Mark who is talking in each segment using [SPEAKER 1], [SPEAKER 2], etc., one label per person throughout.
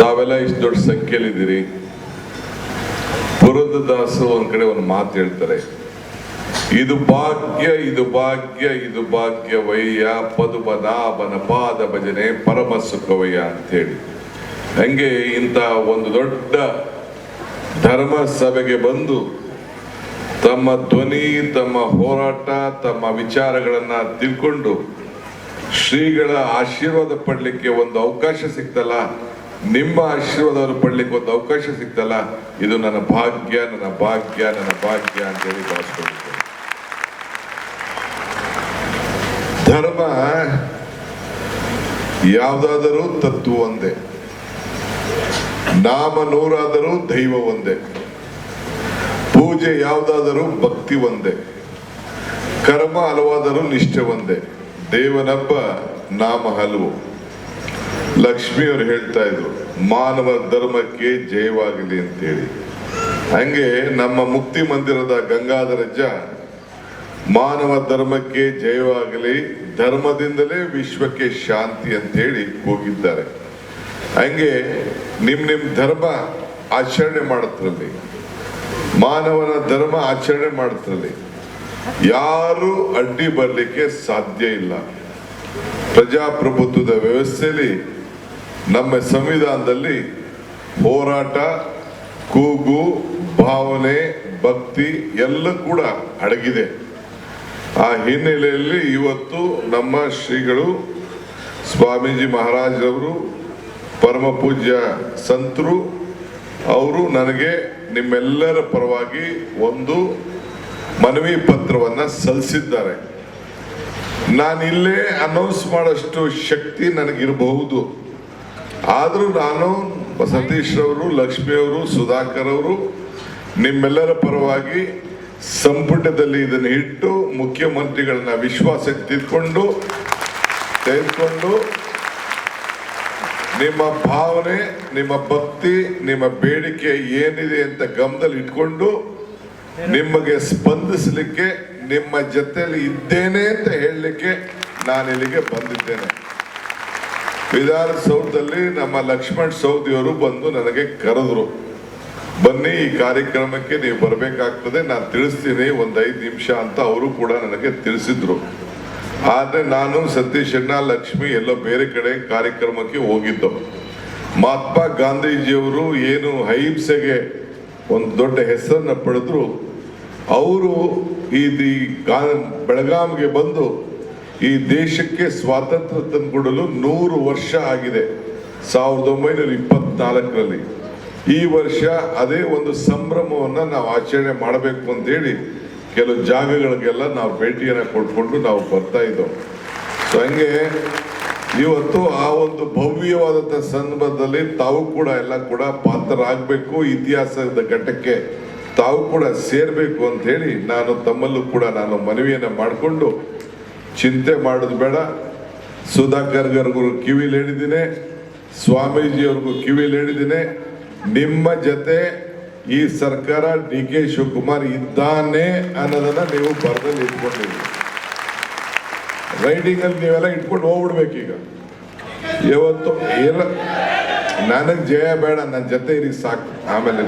[SPEAKER 1] ತಾವೆಲ್ಲ ಇಷ್ಟು ದೊಡ್ಡ ಸಂಖ್ಯೆಯಲ್ಲಿದ್ದೀರಿ? ಪುರಂದದಾಸು ಒಂದ್ ಕಡೆ ಒಂದು ಮಾತು ಹೇಳ್ತಾರೆ. ಇದು ಭಾಗ್ಯ ಇದು ಭಾಗ್ಯ ಇದು ಭಾಗ್ಯ ವಯ್ಯ ಪದುಪದ ಬನ ಪಾದ ಭಜನೆ ಪರಮ ಸುಖವಯ್ಯ ಅಂತೇಳಿ ಹಂಗೆ ಇಂಥ ಒಂದು ದೊಡ್ಡ ಧರ್ಮ ಸಭೆಗೆ ಬಂದು ತಮ್ಮ ಧ್ವನಿ, ತಮ್ಮ ಹೋರಾಟ, ತಮ್ಮ ವಿಚಾರಗಳನ್ನ ತಿಳ್ಕೊಂಡು ಶ್ರೀಗಳ ಆಶೀರ್ವಾದ ಪಡ್ಲಿಕ್ಕೆ ಒಂದು ಅವಕಾಶ ಸಿಕ್ತಲ್ಲ? ನಿಮ್ಮ ಆಶೀರ್ವಾದವನ್ನು ಪಡ್ಲಿಕ್ಕೆ ಒಂದು ಅವಕಾಶ ಸಿಕ್ತಲ್ಲ ಇದು ನನ್ನ ಭಾಗ್ಯ ನನ್ನ ಭಾಗ್ಯ ನನ್ನ ಭಾಗ್ಯ ಅಂತ ಹೇಳಿ ಭಾವಿಸ್ಕೊಂಡಿದ್ದೇನೆ. ಧರ್ಮ ಯಾವುದಾದರೂ ತತ್ವ ಒಂದೇ. ನಾಮ ನೂರಾದರೂ ದೈವ ಒಂದೇ. ಪೂಜೆ ಯಾವುದಾದರೂ ಭಕ್ತಿ ಒಂದೇ. ಕರ್ಮ ಹಲವಾದರೂ ನಿಷ್ಠೆ ಒಂದೇ. ದೇವನಪ್ಪ, ನಾಮ ಹಲವು. ಲಕ್ಷ್ಮಿಯವರು ಹೇಳ್ತಾ ಇದ್ರು, ಮಾನವ ಧರ್ಮಕ್ಕೆ ಜಯವಾಗಲಿ ಅಂತೇಳಿ. ಹಂಗೆ ನಮ್ಮ ಮುಕ್ತಿ ಮಂದಿರದ ಗಂಗಾಧರಜ್ಜ ಮಾನವ ಧರ್ಮಕ್ಕೆ ಜಯವಾಗಲಿ, ಧರ್ಮದಿಂದಲೇ ವಿಶ್ವಕ್ಕೆ ಶಾಂತಿ ಅಂತ ಹೇಳಿ ಹೋಗಿದ್ದಾರೆ ಹಂಗೆ ನಿಮ್ ನಿಮ್ ಧರ್ಮ ಆಚರಣೆ ಮಾಡತ್ರಲ್ಲಿ ಮಾನವನ ಧರ್ಮ ಆಚರಣೆ ಮಾಡತ್ರಲ್ಲಿ ಯಾರು ಅಡ್ಡಿ ಬರಲಿಕ್ಕೆ ಸಾಧ್ಯ ಇಲ್ಲ. ಪ್ರಜಾಪ್ರಭುತ್ವದ ವ್ಯವಸ್ಥೆಯಲ್ಲಿ ನಮ್ಮ ಸಂವಿಧಾನದಲ್ಲಿ ಹೋರಾಟ, ಕೂಗು, ಭಾವನೆ, ಭಕ್ತಿ ಎಲ್ಲ ಕೂಡ ಅಡಗಿದೆ. ಆ ಹಿನ್ನೆಲೆಯಲ್ಲಿ ಇವತ್ತು ನಮ್ಮ ಶ್ರೀಗಳು ಸ್ವಾಮೀಜಿ ಮಹಾರಾಜರವರು, ಪರಮ ಪೂಜ್ಯ ಸಂತರು, ಅವರು ನನಗೆ ನಿಮ್ಮೆಲ್ಲರ ಪರವಾಗಿ ಒಂದು ಮನವಿ ಪತ್ರವನ್ನ ಸಲ್ಲಿಸಿದ್ದಾರೆ. ನಾನಿಲ್ಲೇ ಅನೌನ್ಸ್ ಮಾಡೋಷ್ಟು ಶಕ್ತಿ ನನಗಿರಬಹುದು. ಆದರೂ ನಾನು ಸತೀಶ್ ಅವರು ಲಕ್ಷ್ಮಿಯವರು ಸುಧಾಕರ್ ಅವರು ನಿಮ್ಮೆಲ್ಲರ ಪರವಾಗಿ ಸಂಪುಟದಲ್ಲಿ ಇದನ್ನು ಇಟ್ಟು ಮುಖ್ಯಮಂತ್ರಿಗಳನ್ನ ವಿಶ್ವಾಸಕ್ಕೆ ತಿಳ್ಕೊಂಡು ತೆಗೆದುಕೊಂಡು ನಿಮ್ಮ ಭಾವನೆ, ನಿಮ್ಮ ಭಕ್ತಿ, ನಿಮ್ಮ ಬೇಡಿಕೆ ಏನಿದೆ ಅಂತ ಗಮನದಲ್ಲಿ ಇಟ್ಕೊಂಡು ನಿಮಗೆ ಸ್ಪಂದಿಸಲಿಕ್ಕೆ, ನಿಮ್ಮ ಜೊತೆಯಲ್ಲಿ ಇದ್ದೇನೆ ಅಂತ ಹೇಳಲಿಕ್ಕೆ ನಾನು ಇಲ್ಲಿಗೆ ಬಂದಿದ್ದೇನೆ. ವಿಧಾನಸೌಧದಲ್ಲಿ ನಮ್ಮ ಲಕ್ಷ್ಮಣ್ ಸೌದಿಯವರು ಬಂದು ನನಗೆ ಕರೆದ್ರು, ಬನ್ನಿ ಈ ಕಾರ್ಯಕ್ರಮಕ್ಕೆ ನೀವು ಬರಬೇಕಾಗ್ತದೆ, ನಾನು ತಿಳಿಸ್ತೀನಿ, ಒಂದು ಐದು ನಿಮಿಷ ಅಂತ ಅವರು ಕೂಡ ನನಗೆ ತಿಳಿಸಿದ್ರು. ಆದರೆ ನಾನು ಸತೀಶ್ ಅಣ್ಣ, ಲಕ್ಷ್ಮಿ ಎಲ್ಲೋ ಬೇರೆ ಕಡೆ ಕಾರ್ಯಕ್ರಮಕ್ಕೆ ಹೋಗಿದ್ದು. ಮಹಾತ್ಮ ಗಾಂಧೀಜಿಯವರು ಏನು ಅಹಿಂಸೆಗೆ ಒಂದು ದೊಡ್ಡ ಹೆಸರನ್ನು ಪಡೆದ್ರು, ಅವರು ಈ ದಿ- ಗಾ- ಬೆಳಗಾವಿಗೆ ಬಂದು ಈ ದೇಶಕ್ಕೆ ಸ್ವಾತಂತ್ರ್ಯ ತಂದುಕೊಡಲು ನೂರು ವರ್ಷ ಆಗಿದೆ. ಸಾವಿರದ ಒಂಬೈನೂರ ಇಪ್ಪತ್ನಾಲ್ಕರಲ್ಲಿ. ಈ ವರ್ಷ ಅದೇ ಒಂದು ಸಂಭ್ರಮವನ್ನು ನಾವು ಆಚರಣೆ ಮಾಡಬೇಕು ಅಂತ ಹೇಳಿ ಕೆಲವು ಜಾಗಗಳಿಗೆಲ್ಲ ನಾವು ಭೇಟಿಯನ್ನು ಕೊಟ್ಕೊಂಡು ನಾವು ಬರ್ತಾ ಇದ್ದವು ಸೊ ಹಂಗೆ ಇವತ್ತು ಆ ಒಂದು ಭವ್ಯವಾದಂಥ ಸಂದರ್ಭದಲ್ಲಿ ತಾವು ಕೂಡ ಎಲ್ಲ ಕೂಡ ಪಾತ್ರರಾಗಬೇಕು. ಇತಿಹಾಸದ ಘಟ್ಟಕ್ಕೆ ತಾವು ಕೂಡ ಸೇರಬೇಕು ಅಂತ ಹೇಳಿ ನಾನು ತಮ್ಮಲ್ಲೂ ಕೂಡ ನಾನು ಮನವಿಯನ್ನು ಮಾಡಿಕೊಂಡು ಚಿಂತೆ ಮಾಡೋದು ಬೇಡ. ಸುಧಾಕರ್ ಗರ್ಗೂ ಕಿವಿಲಿ ಹೇಳಿದ್ದೀನಿ ಸ್ವಾಮೀಜಿಯವ್ರಿಗೂ ಕಿವಿಲಿ ಹೇಳಿದ್ದೀನಿ ನಿಮ್ಮ ಜೊತೆ ಈ ಸರ್ಕಾರ ಡಿ ಕೆ ಶಿವಕುಮಾರ್ ಇದ್ದಾನೆ ಅನ್ನೋದನ್ನ ನೀವು ಬರದಲ್ಲಿ ಇಟ್ಕೊಂಡಿರಿ. ರೈಡಿಂಗ್ ಅಲ್ಲಿ ನೀವೆಲ್ಲ ಇಟ್ಕೊಂಡು ಹೋಗ್ಬಿಡ್ಬೇಕು ಈಗ ಇವತ್ತು ಇಲ್ಲ ನನಗೆ ಜಯ ಬೇಡ ನನ್ನ ಜೊತೆ ಇರಿ ಸಾಕು. ಆಮೇಲೆ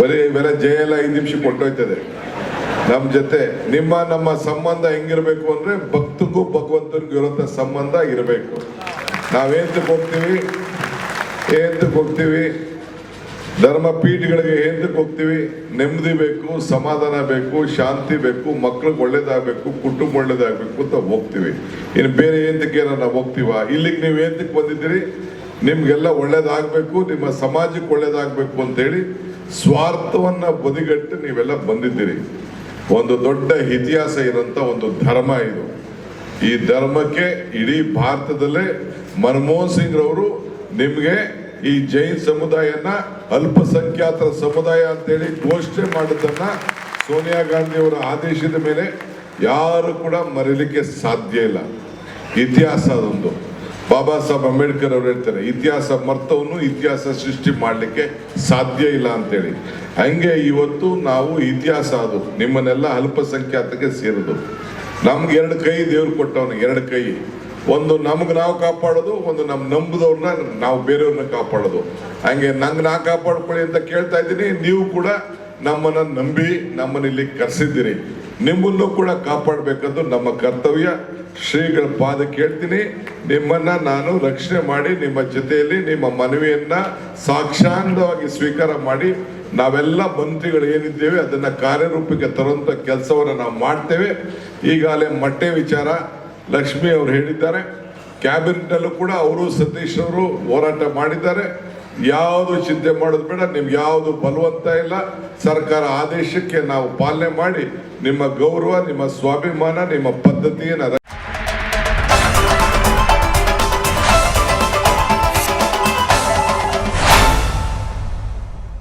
[SPEAKER 1] ಬರೀ ಇವೆಲ್ಲ ಜಯ ಎಲ್ಲ ಐದು ನಿಮಿಷ ಕೊಟ್ಟೋಯ್ತದೆ. ನಮ್ಮ ಜೊತೆ, ನಿಮ್ಮ, ನಮ್ಮ ಸಂಬಂಧ ಹೆಂಗಿರ್ಬೇಕು ಅಂದ್ರೆ ಭಕ್ತಗೂ ಭಗವಂತನಿಗೂ ಇರೋಂಥ ಸಂಬಂಧ ಇರಬೇಕು. ನಾವೇಂತಕ್ಕೆ ಹೋಗ್ತೀವಿ? ಏಂತಕ್ಕೆ ಹೋಗ್ತೀವಿ? ಧರ್ಮ ಪೀಠಗಳಿಗೆ ಏಂತಕ್ಕೆ ಹೋಗ್ತೀವಿ? ನೆಮ್ಮದಿ ಬೇಕು, ಸಮಾಧಾನ ಬೇಕು, ಶಾಂತಿ ಬೇಕು, ಮಕ್ಳಿಗೆ ಒಳ್ಳೇದಾಗಬೇಕು, ಕುಟುಂಬ ಒಳ್ಳೇದಾಗಬೇಕು ಅಂತ ಹೋಗ್ತೀವಿ. ಇನ್ನು ಬೇರೆ ಏಂತಕ್ಕೆ ನಾವು ಹೋಗ್ತೀವ? ಇಲ್ಲಿಗೆ ನೀವು ಏಂತಕ್ಕೆ ಬಂದಿದ್ದೀರಿ? ನಿಮಗೆಲ್ಲ ಒಳ್ಳೇದಾಗಬೇಕು, ನಿಮ್ಮ ಸಮಾಜಕ್ಕೆ ಒಳ್ಳೇದಾಗಬೇಕು ಅಂತೇಳಿ ಸ್ವಾರ್ಥವನ್ನು ಬದಿಗಟ್ಟು ನೀವೆಲ್ಲ ಬಂದಿದ್ದೀರಿ. ಒಂದು ದೊಡ್ಡ ಇತಿಹಾಸ ಇರೋಂಥ ಒಂದು ಧರ್ಮ ಇದು. ಈ ಧರ್ಮಕ್ಕೆ ಇಡೀ ಭಾರತದಲ್ಲೇ ಮನಮೋಹನ್ ಸಿಂಗ್ ರವರು ನಿಮಗೆ ಈ ಜೈನ್ ಸಮುದಾಯನ ಅಲ್ಪಸಂಖ್ಯಾತರ ಸಮುದಾಯ ಅಂತೇಳಿ ಘೋಷಣೆ ಮಾಡಿದ್ದನ್ನ ಸೋನಿಯಾ ಗಾಂಧಿ ಅವರ ಆದೇಶದ ಮೇಲೆ ಯಾರು ಕೂಡ ಮರೀಲಿಕ್ಕೆ ಸಾಧ್ಯ ಇಲ್ಲ. ಇತಿಹಾಸ ಅದೊಂದು. ಬಾಬಾ ಸಾಹೇಬ್ ಅಂಬೇಡ್ಕರ್ ಅವರು ಹೇಳ್ತಾರೆ, ಇತಿಹಾಸ ಮರ್ತವನ್ನು ಇತಿಹಾಸ ಸೃಷ್ಟಿ ಮಾಡಲಿಕ್ಕೆ ಸಾಧ್ಯ ಇಲ್ಲ ಅಂತೇಳಿ. ಹಂಗೆ ಇವತ್ತು ನಾವು ಇತಿಹಾಸ ಅದು, ನಿಮ್ಮನ್ನೆಲ್ಲ ಅಲ್ಪಸಂಖ್ಯಾತಕ್ಕೆ ಸೇರಿದು. ನಮ್ಗೆ ಎರಡು ಕೈ ದೇವ್ರು ಕೊಟ್ಟವನು, ಎರಡು ಕೈ. ಒಂದು ನಮ್ಗೆ ನಾವು ಕಾಪಾಡೋದು, ಒಂದು ನಮ್ಮ ನಂಬುದವ್ರನ್ನ ನಾವು ಬೇರೆಯವ್ರನ್ನ ಕಾಪಾಡೋದು. ಹಂಗೆ ನಂಗೆ ನಾ ಕಾಪಾಡ್ಕೊಳ್ಳಿ ಅಂತ ಕೇಳ್ತಾ ಇದ್ದೀನಿ, ನೀವು ಕೂಡ ನಮ್ಮನ್ನ ನಂಬಿ ನಮ್ಮನ್ನ ಇಲ್ಲಿ ಕರೆಸಿದ್ದೀರಿ. ನಿಮ್ಮನ್ನು ಕೂಡ ಕಾಪಾಡಬೇಕಂದು ನಮ್ಮ ಕರ್ತವ್ಯ. ಶ್ರೀಗಳ ಪಾದ ಕೇಳ್ತೀನಿ. ನಿಮ್ಮನ್ನ ನಾನು ರಕ್ಷಣೆ ಮಾಡಿ ನಿಮ್ಮ ಜೊತೆಯಲ್ಲಿ ನಿಮ್ಮ ಮನವಿಯನ್ನ ಸಾಕ್ಷಾಂತವಾಗಿ ಸ್ವೀಕಾರ ಮಾಡಿ ನಾವೆಲ್ಲ ಮಂತ್ರಿಗಳು ಏನಿದ್ದೇವೆ ಅದನ್ನ ಕಾರ್ಯರೂಪಕ್ಕೆ ತರುವಂತ ಕೆಲಸವನ್ನ ನಾವು ಮಾಡ್ತೇವೆ. ಈಗಾಗಲೇ ಮೊಟ್ಟೆ ವಿಚಾರ ಲಕ್ಷ್ಮಿ ಅವರು ಹೇಳಿದ್ದಾರೆ. ಕ್ಯಾಬಿನೆಟ್ ಅಲ್ಲೂ ಕೂಡ ಅವರು ಸತೀಶ್ ಅವರು ಹೋರಾಟ ಮಾಡಿದ್ದಾರೆ. ಯಾವುದು ಚಿಂತೆ ಮಾಡೋದು ಬೇಡ, ನಿಮ್ಗೆ ಯಾವುದು ಬಲವಂತ ಇಲ್ಲ. ಸರ್ಕಾರ ಆದೇಶಕ್ಕೆ ನಾವು ಪಾಲನೆ ಮಾಡಿ, ನಿಮ್ಮ ಗೌರವ, ನಿಮ್ಮ ಸ್ವಾಭಿಮಾನ, ನಿಮ್ಮ ಪದ್ಧತಿಯನ್ನು